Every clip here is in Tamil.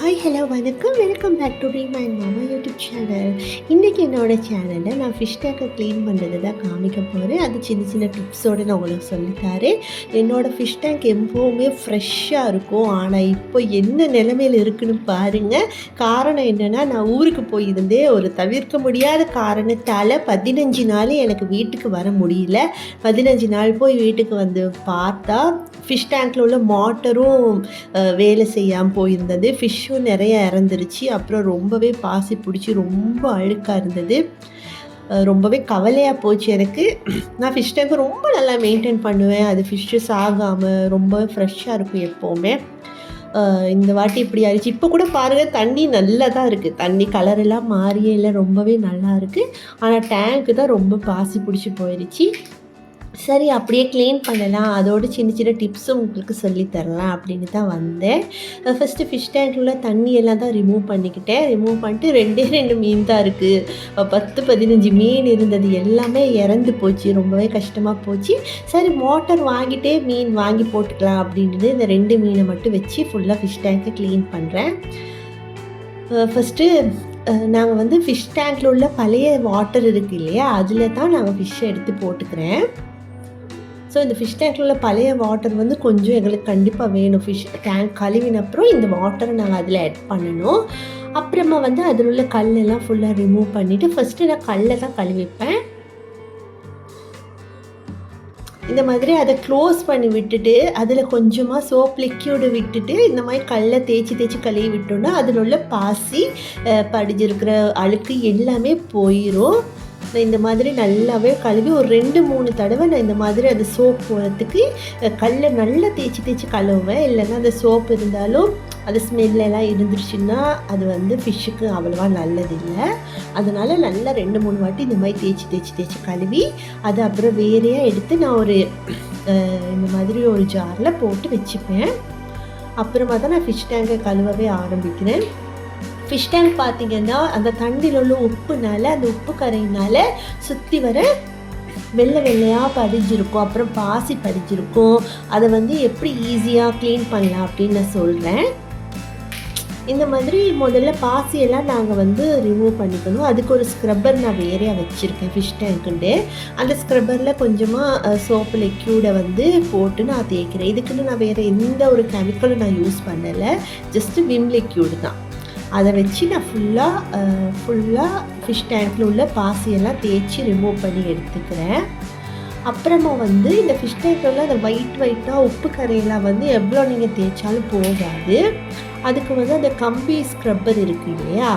ஹாய் ஹலோ வணக்கம். வெல்கம் பேக் டு ரீ மை மாமா யூடியூப் சேனல் இன்றைக்கி என்னோடய சேனலில் நான் ஃபிஷ் டேக்கை க்ளீன் பண்ணுறது தான் காமிக்க போகிறேன் அது சின்ன சின்ன டிப்ஸோடு நான் உங்களுக்கு சொல்லித்தாரேன் என்னோடய ஃபிஷ் டேங்க் எப்போவுமே ஃப்ரெஷ்ஷாக இருக்கும். ஆனால் இப்போ என்ன நிலமையில் இருக்குன்னு பாருங்கள் காரணம் என்னென்னா நான் ஊருக்கு போயிருந்தே ஒரு தவிர்க்க முடியாத காரணத்தால் பதினஞ்சு நாள் எனக்கு வீட்டுக்கு வர முடியல. பதினஞ்சு நாள் போய் வீட்டுக்கு வந்து பார்த்தா ஃபிஷ் டேங்க்கில் உள்ள மோட்டரும் வேலை செய்யாமல் போயிருந்தது. ஃபிஷ்ஷும் நிறைய இறந்துருச்சு. அப்புறம் ரொம்பவே பாசி பிடிச்சி ரொம்ப அழுக்காக இருந்தது. ரொம்பவே கவலையாக போச்சு எனக்கு. நான் ஃபிஷ் டேங்க்கு ரொம்ப நல்லா மெயின்டைன் பண்ணுவேன். அது ஃபிஷ்ஷு சாகாமல் ரொம்ப ஃப்ரெஷ்ஷாக இருக்கும் எப்போவுமே. இந்த வாட்டி இப்படி ஆயிடுச்சு. இப்போ கூட பாருங்கள் தண்ணி நல்லா தான் இருக்குது தண்ணி கலர் எல்லாம் மாறியே இல்லை ரொம்பவே நல்லா இருக்குது ஆனால் டேங்க்கு தான் ரொம்ப பாசி பிடிச்சி போயிடுச்சு. சரி அப்படியே க்ளீன் பண்ணலாம். அதோட சின்ன சின்ன டிப்ஸும் உங்களுக்கு சொல்லித்தரலாம் அப்படின்னு தான் வந்தேன். ஃபஸ்ட்டு ஃபிஷ் டேங்க்கில் தண்ணி எல்லாம் தான் ரிமூவ் பண்ணிக்கிட்டேன். ரிமூவ் பண்ணிட்டு ரெண்டே ரெண்டு மீன் தான் இருக்குது பத்து பதினஞ்சு மீன் இருந்தது. எல்லாமே இறந்து போச்சு. ரொம்பவே கஷ்டமாக போச்சு. சரி மோட்டர் வாங்கிட்டே மீன் வாங்கி போட்டுக்கலாம் அப்படின்றது இந்த ரெண்டு மீனை மட்டும் வச்சு ஃபுல்லாக ஃபிஷ் டேங்க்கை க்ளீன் பண்ணுறேன் ஃபஸ்ட்டு நாங்கள் வந்து ஃபிஷ் டேங்க்கில் உள்ள பழைய வாட்டர் இருக்குது இல்லையா? அதில் தான் நாங்கள் ஃபிஷ்ஷை எடுத்து போட்டுக்கிறேன். ஸோ இந்த ஃபிஷ் டேங்க்கில் உள்ள பழைய வாட்டர் வந்து கொஞ்சம் எங்களுக்கு கண்டிப்பாக வேணும். ஃபிஷ் டேங்க் கழுவின அப்புறம் இந்த வாட்டரை நாங்கள் அதில் ஆட் பண்ணணும். அப்புறமா வந்து அதில் உள்ள கல்லெல்லாம் ஃபுல்லாக ரிமூவ் பண்ணிவிட்டு ஃபஸ்ட்டு நான் கல்லை தான் கழுவிப்பேன். இந்த மாதிரி அதை க்ளோஸ் பண்ணி விட்டுட்டு அதில் கொஞ்சமாக சோப் லிக்யூடு விட்டுட்டு இந்த மாதிரி கல்லை தேய்ச்சி தேய்ச்சி கழுவி விட்டோன்னா அதில் உள்ள பாசி படிஞ்சிருக்கிற அழுக்கு எல்லாமே போயிடும் நான் இந்த மாதிரி நல்லாவே கழுவி ஒரு ரெண்டு மூணு தடவை நான் இந்த மாதிரி அந்த சோப் போகிறதுக்கு கல்லை நல்லா தேய்ச்சி தேய்ச்சி கழுவுவேன். இல்லைன்னா அந்த சோப் இருந்தாலும் அது ஸ்மெல்லாம் இருந்துருச்சுன்னா அது வந்து ஃபிஷ்ஷுக்கு அவ்வளோவா நல்லதில்லை. அதனால் நல்லா ரெண்டு மூணு வாட்டி இந்த மாதிரி தேய்ச்சி தேய்ச்சி தேய்ச்சி கழுவி அதை அப்புறம் வேறையாக எடுத்து நான் ஒரு இந்த மாதிரி ஒரு ஜாரில் போட்டு வச்சுப்பேன். அப்புறமா தான் நான் ஃபிஷ் டேங்கை கழுவவே ஆரம்பிக்கிறேன். ஃபிஷ் டேங்க் பார்த்தீங்கன்னா அந்த தண்ணியில் உள்ள உப்புனால அந்த உப்பு கரையினால் சுற்றி வர வெள்ளை வெள்ளையாக படிஞ்சிருக்கும். அப்புறம் பாசி படிஞ்சிருக்கும். அதை வந்து எப்படி ஈஸியாக க்ளீன் பண்ணலாம் அப்படின்னு நான் சொல்கிறேன் இந்த மாதிரி முதல்ல பாசியெல்லாம் நாங்கள் வந்து ரிமூவ் பண்ணிக்கணும். அதுக்கு ஒரு ஸ்க்ரப்பர் நான் வேறையாக வச்சுருக்கேன் ஃபிஷ் டேங்க்குண்டு அந்த ஸ்க்ரப்பரில் கொஞ்சமாக சோப்பு லிக்யூடை வந்து போட்டு நான் தேய்க்கிறேன். இதுக்குன்னு நான் வேறு எந்த ஒரு கெமிக்கலும் நான் யூஸ் பண்ணலை. ஜஸ்ட்டு விம் லிக்யூடு தான். அதை வச்சு நான் ஃபுல்லாக ஃபுல்லாக ஃபிஷ் டேங்க்கில் உள்ள பாசியெல்லாம் தேய்ச்சி ரிமூவ் பண்ணி எடுத்துக்கிறேன். அப்புறமா வந்து இந்த ஃபிஷ் டேங்கில் உள்ள அந்த ஒயிட் ஒயிட்டாக உப்பு கரையெல்லாம் வந்து எவ்வளோ நீங்கள் தேய்ச்சாலும் போகாது. அதுக்கு வந்து அந்த கம்பி ஸ்க்ரப்பர் இருக்குது இல்லையா?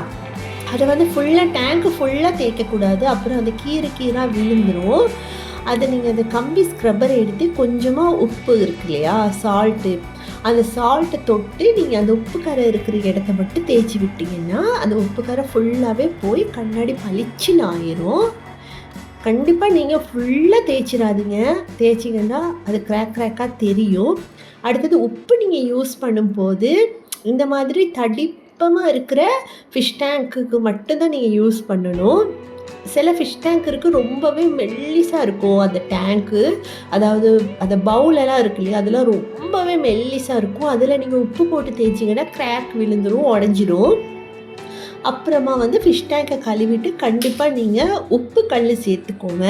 அதை வந்து ஃபுல்லாக டேங்க்கு ஃபுல்லாக தேய்க்கக்கூடாது. அப்புறம் அந்த கீரை கீராக விழுந்துடும் அதை நீங்கள் அந்த கம்பி ஸ்க்ரப்பரை எடுத்து கொஞ்சமாக உப்பு இருக்கு இல்லையா? சால்ட்டு அந்த சால்ட்டை தொட்டு நீங்கள் அந்த உப்பு கரை இருக்கிற இடத்த மட்டும் தேய்ச்சி விட்டிங்கன்னா அந்த உப்பு கரை ஃபுல்லாகவே போய் கண்ணாடி பளிச்சுன்னு ஆயிரும். கண்டிப்பாக நீங்கள் ஃபுல்லாக தேய்ச்சிடாதீங்க. தேய்ச்சிங்கன்னா அது கிராக் கிராக்காக தெரியும். அடுத்தது உப்பு நீங்கள் யூஸ் பண்ணும்போது இந்த மாதிரி தடி தடிப்பமாக இருக்கிற ஃபிஷ் டேங்க்குக்கு மட்டும்தான் நீங்கள் யூஸ் பண்ணணும். சில ஃபிஷ் டேங்க் இருக்குது ரொம்பவே மெல்லிஸாக இருக்கும் அந்த டேங்க்கு அதாவது அந்த பவுலெல்லாம் இருக்கு இல்லையா அதெல்லாம் ரொம்பவே மெல்லிஸாக இருக்கும். அதில் நீங்கள் உப்பு போட்டு தேய்ச்சிங்கன்னா கிராக் விழுந்துடும் உடஞ்சிடும் அப்புறமா வந்து ஃபிஷ் டேங்கை கழுவிட்டு கண்டிப்பாக நீங்கள் உப்பு கல் சேர்த்துக்கோங்க.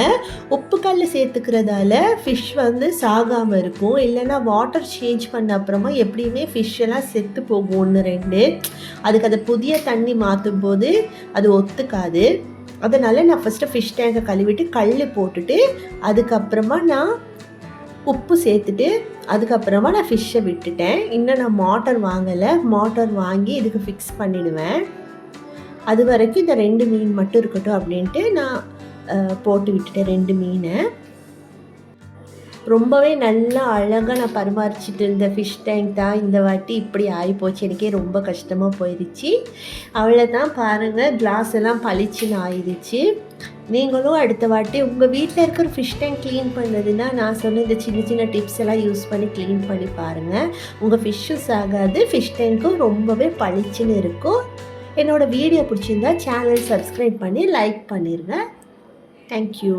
உப்பு கல் சேர்த்துக்கிறதால ஃபிஷ் வந்து சாகாமல் இருக்கும். இல்லைன்னா வாட்டர் சேஞ்ச் பண்ண அப்புறமா எப்படியுமே ஃபிஷ் எல்லாம் செத்து போகும். ஒன்று ரெண்டு. அதுக்கு அதை புதிய தண்ணி மாற்றும் போது அது ஒத்துக்காது. அதனால் நான் ஃபஸ்ட்டு ஃபிஷ் டேங்கை கழுவிட்டு கல் போட்டுட்டு அதுக்கப்புறமா நான் உப்பு சேர்த்துட்டு அதுக்கப்புறமா நான் ஃபிஷ்ஷை விட்டுட்டேன். இன்னும் நான் மோட்டர் வாங்கலை. மோட்டர் வாங்கி இதுக்கு ஃபிக்ஸ் பண்ணிடுவேன். அது வரைக்கும் இந்த ரெண்டு மீன் மட்டும் இருக்கட்டும் அப்படின்ட்டு நான் போட்டு விட்டுட்டேன் ரெண்டு மீனை. ரொம்பவே நல்லா அழகாக நான் பரிமாறிச்சிட்டு இருந்த ஃபிஷ் டேங்க் தான் இந்த வாட்டி இப்படி ஆகிப்போச்சு எனக்கே ரொம்ப கஷ்டமாக போயிடுச்சு அவ்வளோதான் பாருங்கள் கிளாஸ் எல்லாம் பளிச்சுன்னு ஆயிடுச்சு. நீங்களும் அடுத்த வாட்டி உங்கள் வீட்டில் இருக்கிற ஃபிஷ் டேங்க் க்ளீன் பண்ணதுன்னா நான் சொன்ன இந்த சின்ன சின்ன டிப்ஸ் எல்லாம் யூஸ் பண்ணி க்ளீன் பண்ணி பாருங்கள் உங்கள் ஃபிஷ்ஷும் ஆகாது ஃபிஷ் டேங்க்கும் ரொம்பவே பளிச்சுன்னு இருக்கும். என்னோடய வீடியோ பிடிச்சிருந்தா சேனல் சப்ஸ்கிரைப் பண்ணி லைக் பண்ணிடுங்க தேங்க்யூ